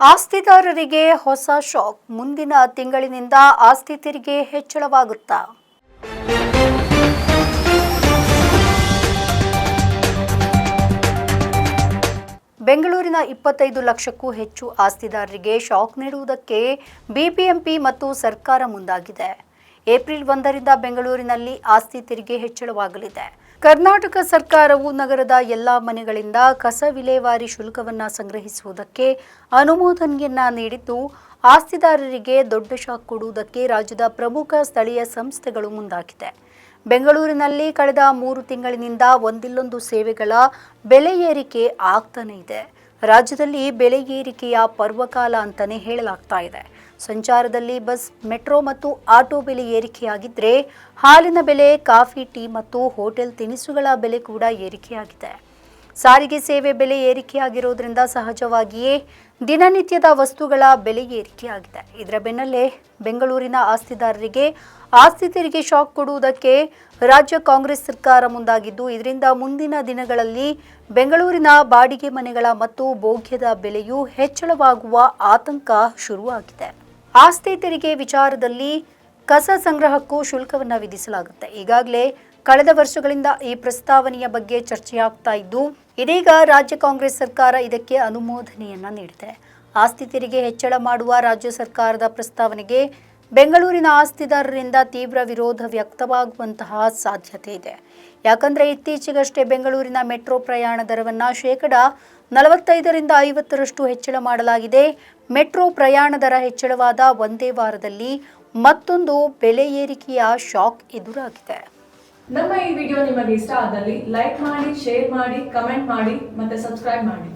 ಆಸ್ತಿದಾರರಿಗೆ ಹೊಸ ಶಾಕ್. ಮುಂದಿನ ತಿಂಗಳಿನಿಂದ ಆಸ್ತಿ ತೆರಿಗೆ ಹೆಚ್ಚಳವಾಗುತ್ತಾ? ಬೆಂಗಳೂರಿನ ಇಪ್ಪತ್ತೈದು ಲಕ್ಷಕ್ಕೂ ಹೆಚ್ಚು ಆಸ್ತಿದಾರರಿಗೆ ಶಾಕ್ ನೀಡುವುದಕ್ಕೆ ಬಿಬಿಎಂಪಿ ಮತ್ತು ಸರ್ಕಾರ ಮುಂದಾಗಿದೆ. ಏಪ್ರಿಲ್ ಒಂದರಿಂದ ಬೆಂಗಳೂರಿನಲ್ಲಿ ಆಸ್ತಿ ತೆರಿಗೆ ಹೆಚ್ಚಳವಾಗಲಿದೆ. ಕರ್ನಾಟಕ ಸರ್ಕಾರವು ನಗರದ ಎಲ್ಲ ಮನೆಗಳಿಂದ ಕಸ ವಿಲೇವಾರಿ ಶುಲ್ಕವನ್ನು ಸಂಗ್ರಹಿಸುವುದಕ್ಕೆ ಅನುಮೋದನೆಯನ್ನ ನೀಡಿದ್ದು, ಆಸ್ತಿದಾರರಿಗೆ ದೊಡ್ಡ ಶಾಕ್ ಕೊಡುವುದಕ್ಕೆ ರಾಜ್ಯದ ಪ್ರಮುಖ ಸ್ಥಳೀಯ ಸಂಸ್ಥೆಗಳು ಮುಂದಾಗಿದೆ. ಬೆಂಗಳೂರಿನಲ್ಲಿ ಕಳೆದ ಮೂರು ತಿಂಗಳಿನಿಂದ ಒಂದಿಲ್ಲೊಂದು ಸೇವೆಗಳ ಬೆಲೆ ಏರಿಕೆ ಆಗ್ತಾನೆ ಇದೆ. ರಾಜ್ಯದಲ್ಲಿ ಬೆಲೆ ಏರಿಕೆಯ ಪರ್ವಕಾಲ ಅಂತಲೇ ಹೇಳಲಾಗ್ತಾ ಇದೆ. ಸಂಚಾರದಲ್ಲಿ ಬಸ್, ಮೆಟ್ರೋ ಮತ್ತು ಆಟೋ ಬೆಲೆ ಏರಿಕೆಯಾಗಿದ್ದರೆ ಹಾಲಿನ ಬೆಲೆ, ಕಾಫಿ, ಟೀ ಮತ್ತು ಹೋಟೆಲ್ ತಿನಿಸುಗಳ ಬೆಲೆ ಕೂಡ ಏರಿಕೆಯಾಗಿದೆ. ಸಾರಿಗೆ ಸೇವೆ ಬೆಲೆ ಏರಿಕೆಯಾಗಿರೋದ್ರಿಂದ ಸಹಜವಾಗಿಯೇ ದಿನನಿತ್ಯದ ವಸ್ತುಗಳ ಬೆಲೆ ಏರಿಕೆಯಾಗಿದೆ. ಇದರ ಬೆನ್ನಲ್ಲೇ ಬೆಂಗಳೂರಿನ ಆಸ್ತಿದಾರರಿಗೆ ಆಸ್ತಿ ತೆರಿಗೆ ಶಾಕ್ ಕೊಡುವುದಕ್ಕೆ ರಾಜ್ಯ ಕಾಂಗ್ರೆಸ್ ಸರ್ಕಾರ ಮುಂದಾಗಿದ್ದು, ಇದರಿಂದ ಮುಂದಿನ ದಿನಗಳಲ್ಲಿ ಬೆಂಗಳೂರಿನ ಬಾಡಿಗೆ ಮನೆಗಳ ಮತ್ತು ಭೋಗ್ಯದ ಬೆಲೆಯೂ ಹೆಚ್ಚಳವಾಗುವ ಆತಂಕ ಶುರುವಾಗಿದೆ. ಆಸ್ತಿ ತೆರಿಗೆ ವಿಚಾರದಲ್ಲಿ ಕಸ ಸಂಗ್ರಹಕ್ಕೂ ಶುಲ್ಕವನ್ನು ವಿಧಿಸಲಾಗುತ್ತೆ. ಈಗಾಗಲೇ ಕಳೆದ ವರ್ಷಗಳಿಂದ ಈ ಪ್ರಸ್ತಾವನೆಯ ಬಗ್ಗೆ ಚರ್ಚೆಯಾಗ್ತಾ ಇದ್ದು, ಇದೀಗ ರಾಜ್ಯ ಕಾಂಗ್ರೆಸ್ ಸರ್ಕಾರ ಇದಕ್ಕೆ ಅನುಮೋದನೆಯನ್ನ ನೀಡಿದೆ. ಆಸ್ತಿ ತೆರಿಗೆ ಹೆಚ್ಚಳ ಮಾಡುವ ರಾಜ್ಯ ಸರ್ಕಾರದ ಪ್ರಸ್ತಾವನೆಗೆ ಬೆಂಗಳೂರಿನ ಆಸ್ತಿದಾರರಿಂದ ತೀವ್ರ ವಿರೋಧ ವ್ಯಕ್ತವಾಗುವಂತಹ ಸಾಧ್ಯತೆ ಇದೆ. ಯಾಕಂದ್ರೆ ಇತ್ತೀಚೆಗಷ್ಟೇ ಬೆಂಗಳೂರಿನ ಮೆಟ್ರೋ ಪ್ರಯಾಣ ದರವನ್ನು ಶೇಕಡ ನಲವತ್ತೈದರಿಂದ ಐವತ್ತರಷ್ಟು ಹೆಚ್ಚಳ ಮಾಡಲಾಗಿದೆ. ಮೆಟ್ರೋ ಪ್ರಯಾಣ ದರ ಹೆಚ್ಚಳವಾದ ಒಂದೇ ವಾರದಲ್ಲಿ ಮತ್ತೊಂದು ಬೆಲೆ ಏರಿಕೆಯ ಶಾಕ್ ಎದುರಾಗಿದೆ. ನಮ್ಮ ಈ ವಿಡಿಯೋ ನಿಮಗೆ ಇಷ್ಟ ಆದಲ್ಲಿ ಲೈಕ್ ಮಾಡಿ, ಶೇರ್ ಮಾಡಿ, ಕಮೆಂಟ್ ಮಾಡಿ ಮತ್ತೆ ಸಬ್ಸ್ಕ್ರೈಬ್ ಮಾಡಿ.